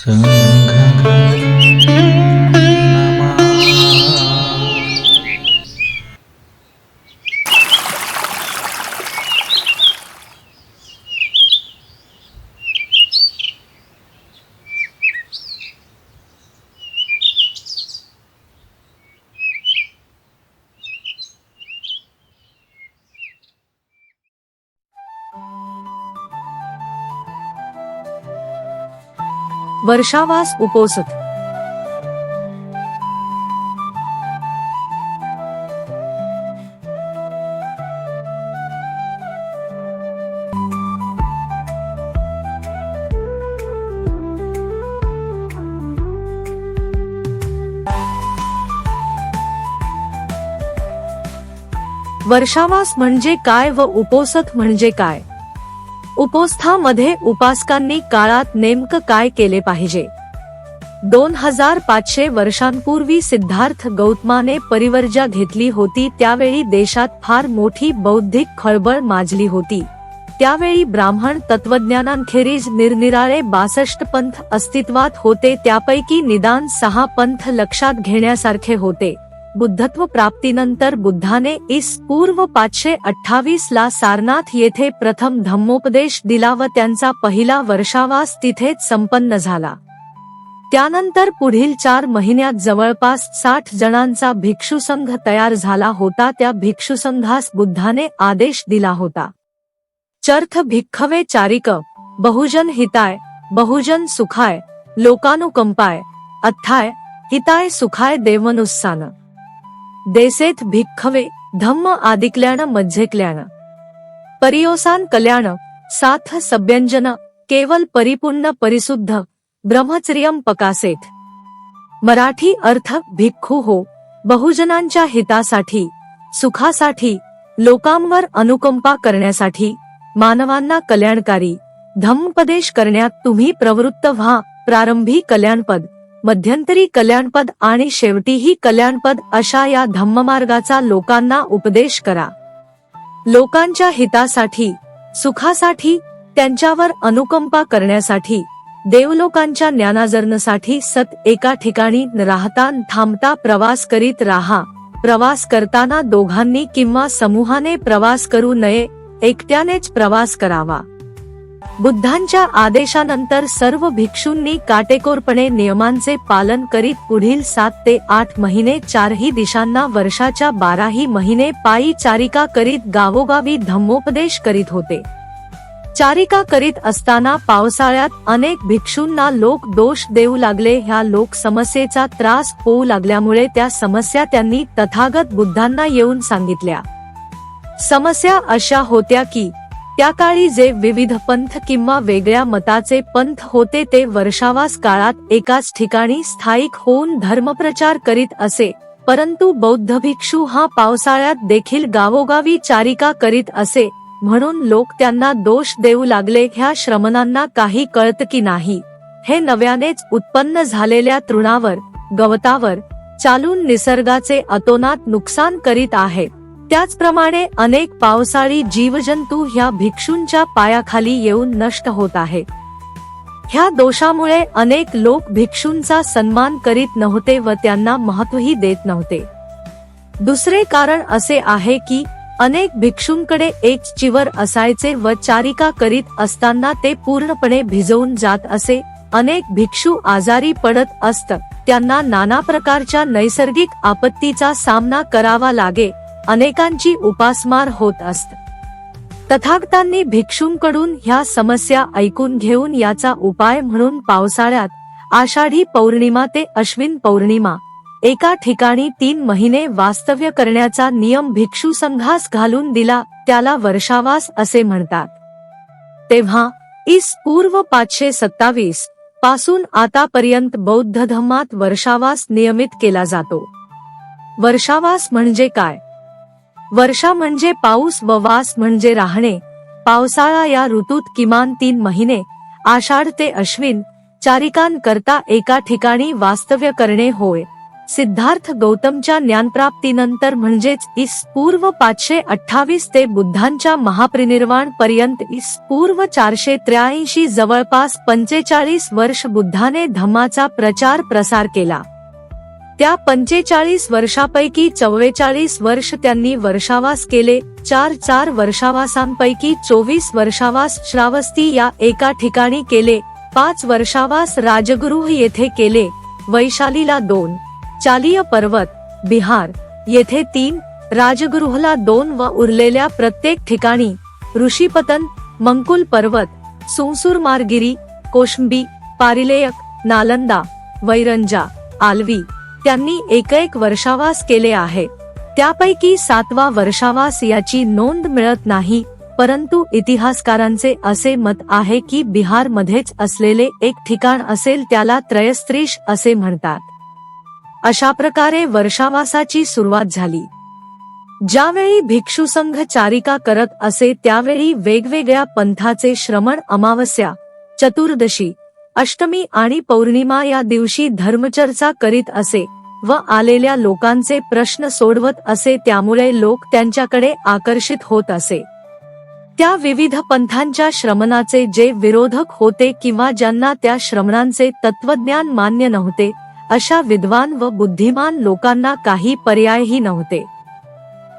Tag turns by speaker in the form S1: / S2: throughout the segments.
S1: Sun. वर्षावास उपोसत. वर्षावास म्हणजे काय व उपोसत म्हणजे काय? उपोस्थामध्ये उपासकांनी काळात नेमकं काय केले पाहिजे? दोन हजार पाचशे वर्षांपूर्वी सिद्धार्थ गौतमाने परिवर्जा घेतली होती त्यावेळी देशात फार मोठी बौद्धिक खळबळ माजली होती. त्यावेळी ब्राह्मण तत्वज्ञानांखेरीज निरनिराळे बासष्ट पंथ अस्तित्वात होते त्यापैकी निदान सहा पंथ लक्षात घेण्यासारखे होते. बुद्धत्व प्राप्तीनंतर बुद्धाने इस पूर्व पाचशे अठ्ठावीस ला सारनाथ येथे प्रथम धम्मोपदेश दिला व त्यांचा पहिला वर्षावास तिथेच संपन्न झाला. त्यानंतर पुढील चार महिन्यात जवळपास साठ जणांचा भिक्षुसंघ तयार झाला होता. त्या भिक्षुसंघास बुद्धाने आदेश दिला होता. चर्थ भिक्खवे चारिक बहुजन हिताय बहुजन सुखाय लोकानुकंपाय अथाय हिताय सुखाय देवनुस्सान. देसेथ भिक्खवे धम्म आदिकल्याण मज्जेकल्याण. परियोसान कल्याण साथ सभ्यंजन केवल परिपूर्ण परिशुद्ध ब्रह्मचर्यम पकासेथ. मराठी अर्थ भिक्खू हो बहुजनांच्या हितासाठी सुखासाठी लोकांवर अनुकंपा करण्यासाठी मानवांना कल्याणकारी धम्मपदेश करण्यात तुम्ही प्रवृत्त व्हा प्रारंभी कल्याणपद. मध्यंतरी कल्याणपद आणि शेवटीही कल्याणपद अशा या धम्ममार्गाचा लोकांना उपदेश करा. लोकांच्या हितासाठी सुखासाठी त्यांच्यावर अनुकंपा करण्यासाठी देवलोकांच्या ज्ञानाजरणसाठी सत एका ठिकाणी राहता थांबता प्रवास करीत राहा. प्रवास करताना दोघांनी किंवा समूहाने प्रवास करू नये एकट्यानेच प्रवास करावा. बुद्धांच्या आदेशानंतर सर्व भिक्षूंनी काटेकोरपणे नियमांचे पालन करीत पुढील सात ते आठ महिने चारही दिशांना वर्षाच्या बाराही महिने पायी चारिका करीत गावोगावी धम्मोपदेश करीत होते. चारिका करीत असताना पावसाळ्यात अनेक भिक्षूंना लोक दोष देऊ लागले. ह्या लोक समस्येचा त्रास होऊ लागल्यामुळे त्या समस्या त्यांनी तथागत बुद्धांना येऊन सांगितल्या. समस्या अशा होत्या की त्या काळी जे विविध पंथ किंवा वेगळ्या मताचे पंथ होते ते वर्षावास काळात एकाच ठिकाणी स्थायिक होऊन धर्मप्रचार करीत असे. परंतु बौद्ध भिक्षू हा पावसाळ्यात देखील गावोगावी चारिका करीत असे. म्हणून लोक त्यांना दोष देऊ लागले ह्या श्रमणांना काही कळत की नाही. हे नव्यानेच उत्पन्न झालेल्या तृणावर गवतावर चालून निसर्गाचे अतोनात नुकसान करीत आहेत. त्याचप्रमाणे अनेक पावसाळी जीवजंतू ह्या भिक्षूंच्या पायाखाली येऊन नष्ट होत आहे. ह्या दोषामुळे अनेक लोक भिक्षूंचा सन्मान करीत नव्हते व त्यांना महत्वही देत नव्हते. दुसरे कारण असे आहे की अनेक भिक्षूंकडे एक चिवर असायचे व चारिका करीत असताना ते पूर्णपणे भिजवून जात असे. अनेक भिक्षू आजारी पडत असत त्यांना नाना प्रकारच्या नैसर्गिक आपत्तीचा सामना करावा लागे. अनेकांची उपासमार होत असत. तथागतांनी भिक्षूंकडून ह्या समस्या ऐकून घेऊन याचा उपाय म्हणून पावसाळ्यात आषाढी पौर्णिमा ते अश्विन पौर्णिमा एका ठिकाणी तीन महिने वास्तव्य करण्याचा नियम भिक्षू संघास घालून दिला त्याला वर्षावास असे म्हणतात. तेव्हा इस पूर्व पाचशे सत्तावीसपासून आतापर्यंत बौद्ध धर्मात वर्षावास नियमित केला जातो. वर्षावास म्हणजे काय? वर्षा म्हणजे पाऊस व वास म्हणजे राहणे. पावसाळा या ऋतूत किमान तीन महिने आषाढ ते अश्विन चारिकांकरता एका ठिकाणी वास्तव्य करणे होय. सिद्धार्थ गौतमच्या ज्ञानप्राप्तीनंतर म्हणजेच इस पूर्व पाचशे अठ्ठावीस ते बुद्धांच्या महापरिनिर्वाण पर्यंत इस पूर्व चारशे त्र्याऐंशी जवळपास पंचेचाळीस वर्ष बुद्धाने धम्माचा प्रचार प्रसार केला. त्या पंचेचाळीस वर्षापैकी चव्वेचाळीस वर्ष त्यांनी वर्षावास केले. चार चार वर्षावासांपैकी चोवीस वर्षावास श्रावस्ती या एका ठिकाणी केले. पाच वर्षावास राजगृह येथे केले. वैशालीला दोन. चालीय पर्वत बिहार. येथे तीन. राजगृहला दोन व उरलेल्या प्रत्येक ठिकाणी. ऋषीपतन मंकुल पर्वत सुंसूरमारगिरी कोशंबी पारिलेयक नालंदा वैरंजा आलवी. त्यांनी एक एक वर्षावास केले आहे. त्यापैकी सातवा वर्षावास याची नोंद मिळत नाही परंतु इतिहासकारांचे असे मत आहे की बिहार मध्येच असलेले एक ठिकाण असेल त्याला त्रयस्त्रीश असे म्हणतात. अशा प्रकारे वर्षावासाची सुरुवात झाली. ज्यावेळी भिक्षू संघ चारिका करत असे त्यावेळी वेगवेगळ्या पंथाचे श्रमण अमावस्या चतुर्दशी अष्टमी आणि पौर्णिमा या दिवशी धर्मचर्चा करीत असे व आलेल्या लोकांचे प्रश्न सोडवत असे त्यामुळे लोक त्यांच्याकडे आकर्षित होत असे. त्या विविध पंथांच्या श्रमणाचे जे विरोधक होते किंवा ज्यांना त्या श्रमणांचे तत्वज्ञान मान्य नव्हते अशा विद्वान व बुद्धिमान लोकांना काही पर्यायही नव्हते.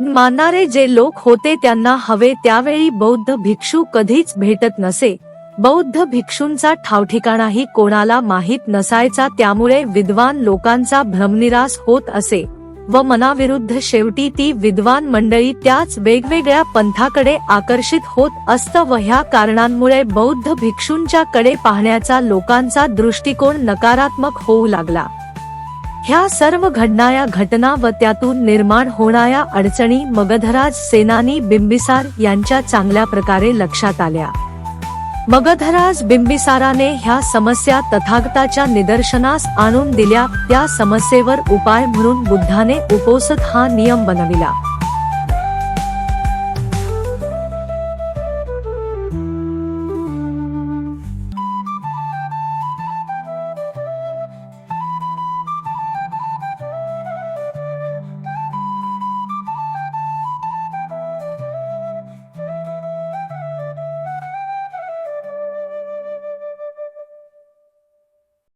S1: मानणारे जे लोक होते त्यांना हवे त्यावेळी बौद्ध भिक्षू कधीच भेटत नसे बौद्ध भिक्षूंचा ठावठिकाणाही कोणाला माहीत नसायचा त्यामुळे विद्वान लोकांचा भ्रमनिरास होत असे व मनाविरुद्ध शेवटी ती विद्वान मंडळी त्याच वेगवेगळ्या पंथाकडे आकर्षित होत असत व ह्या कारणांमुळे बौद्ध भिक्षूंच्या कडे पाहण्याचा लोकांचा दृष्टिकोन नकारात्मक होऊ लागला. ह्या सर्व घडणाऱ्या घटना व त्यातून निर्माण होणाऱ्या अडचणी मगधराज सेनानी बिंबिसार यांच्या चांगल्या प्रकारे लक्षात आल्या. मगधराज बिंबिसाराने ह्या समस्या तथागताच्या निदर्शनास आणून दिल्या त्या समस्येवर उपाय म्हणून बुद्धाने उपोसत हा नियम बनविला.